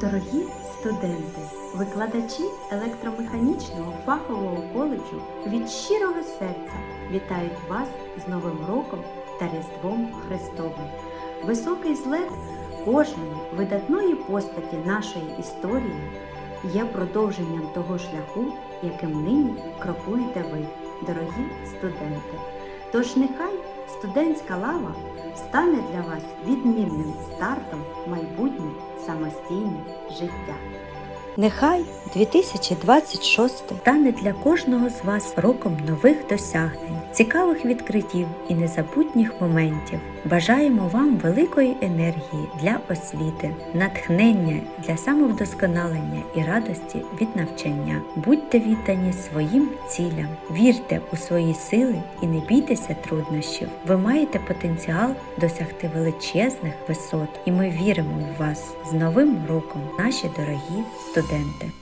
Дорогі студенти, викладачі електромеханічного фахового коледжу від щирого серця вітають вас з Новим роком та Різдвом Христовим. Високий злет кожної видатної постаті нашої історії є продовженням того шляху, яким нині крокуєте ви, дорогі студенти. Тож нехай студентська лава стане для вас відмінним стартом в майбутнє самостійне життя. Нехай 2026 стане для кожного з вас роком нових досягнень, цікавих відкриттів і незабутніх моментів. Бажаємо вам великої енергії для освіти, натхнення для самовдосконалення і радості від навчання. Будьте віддані своїм цілям, вірте у свої сили і не бійтеся труднощів. Ви маєте потенціал досягти величезних висот, і ми віримо в вас з Новим роком, наші дорогі студенти. 点って。